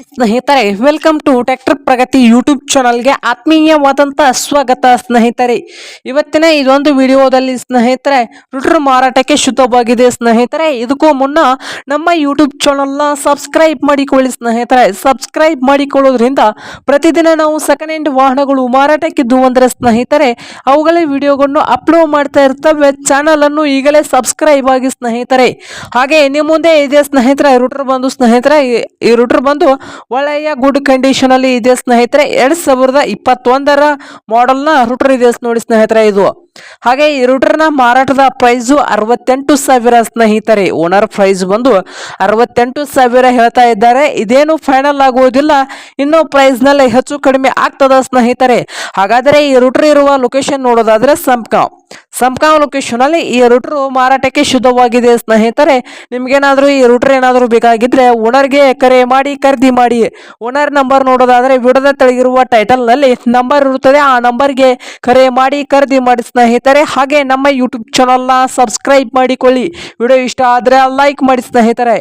ಸ್ನೇಹಿತರೆ welcome to tractor Pragati YouTube ಚಾನಲ್ಗೆ ಆತ್ಮೀಯವಾದಂಥ ಸ್ವಾಗತ ಸ್ನೇಹಿತರೆ. ಇವತ್ತಿನ ಇದೊಂದು ವಿಡಿಯೋದಲ್ಲಿ ಸ್ನೇಹಿತರೆ ರುಟ್ರ್ ಮಾರಾಟಕ್ಕೆ ಶುದ್ಧವಾಗಿದೆ ಸ್ನೇಹಿತರೆ. ಇದಕ್ಕೂ ಮುನ್ನ ನಮ್ಮ ಯೂಟ್ಯೂಬ್ ಚಾನಲ್ನ ಸಬ್ಸ್ಕ್ರೈಬ್ ಮಾಡಿಕೊಳ್ಳಿ ಸ್ನೇಹಿತರೆ. ಸಬ್ಸ್ಕ್ರೈಬ್ ಮಾಡಿಕೊಳ್ಳೋದ್ರಿಂದ ಪ್ರತಿದಿನ ನಾವು ಸೆಕೆಂಡ್ ಹ್ಯಾಂಡ್ ವಾಹನಗಳು ಮಾರಾಟಕ್ಕಿದ್ದು ಅಂದರೆ ಸ್ನೇಹಿತರೆ, ಅವುಗಳೇ ವಿಡಿಯೋಗಳನ್ನು ಅಪ್ಲೋಡ್ ಮಾಡ್ತಾ ಇರ್ತವೆ. ಚಾನಲನ್ನು ಈಗಲೇ ಸಬ್ಸ್ಕ್ರೈಬ್ ಆಗಿ ಸ್ನೇಹಿತರೆ. ಹಾಗೆ ನಿಮ್ಮ ಮುಂದೆ ಇದೆ ಸ್ನೇಹಿತರೆ ರುಟ್ರ್ ಬಂದು ಸ್ನೇಹಿತರೆ, ಈ- ರುಟ್ರ್ ಬಂದು ಒಳ್ಳೆಯ ಗುಡ್ ಕಂಡೀಷನ್ ಅಲ್ಲಿ ಇದೆ ಸ್ನೇಹಿತರೆ, ಎರಡ್ ಸಾವಿರದ ಇಪ್ಪತ್ತೊಂದರ ಮಾಡೆಲ್ನ ರೂಟರ್ ಇದೆ ನೋಡಿ ಸ್ನೇಹಿತರೆ ಇದು. ಹಾಗೆ ಈ ರೂಟರ್ನ ಮಾರಾಟದ ಪ್ರೈಸ್ ಅರವತ್ತೆಂಟು ಸಾವಿರ ಸ್ನೇಹಿತರೆ. ಓನರ್ ಪ್ರೈಸ್ ಬಂದು ಅರವತ್ತೆಂಟು ಸಾವಿರ ಹೇಳ್ತಾ ಇದ್ದಾರೆ. ಇದೇನು ಫೈನಲ್ ಆಗುವುದಿಲ್ಲ, ಇನ್ನು ಪ್ರೈಸ್ನಲ್ಲಿ ಹೆಚ್ಚು ಕಡಿಮೆ ಆಗ್ತದ ಸ್ನೇಹಿತರೆ. ಹಾಗಾದರೆ ಈ ರೂಟರ್ ಇರುವ ಲೊಕೇಶನ್ ನೋಡೋದಾದ್ರೆ ಸಂಪ್ಕಾವ್ ಸಂಪ್ಕಾವ್ ಲೊಕೇಶನ್ ಅಲ್ಲಿ ಈ ರೂಟರ್ ಮಾರಾಟಕ್ಕೆ ಶುದ್ಧವಾಗಿದೆ ಸ್ನೇಹಿತರೆ. ನಿಮ್ಗೇನಾದ್ರೂ ಈ ರೂಟರ್ ಏನಾದರೂ ಬೇಕಾಗಿದ್ರೆ ಓನರ್ಗೆ ಕರೆ ಮಾಡಿ, ಖರೀದಿ ಮಾಡಿ. ಓನರ್ ನಂಬರ್ ನೋಡೋದಾದ್ರೆ ವಿಡದ ತೆಳಗಿರುವ ಟೈಟಲ್ನಲ್ಲಿ ನಂಬರ್ ಇರುತ್ತದೆ. ಆ ನಂಬರ್ಗೆ ಕರೆ ಮಾಡಿ, ಖರೀದಿ ಮಾಡಿ ಸ್ನೇಹಿತರೆ. ಹಾಗೆ ನಮ್ಮ ಯೂಟ್ಯೂಬ್ ಚಾನಲ್ನ ಸಬ್ಸ್ಕ್ರೈಬ್ ಮಾಡಿಕೊಳ್ಳಿ. ವಿಡಿಯೋ ಇಷ್ಟ ಆದ್ರೆ ಲೈಕ್ ಮಾಡಿ ಸ್ನೇಹಿತರೆ.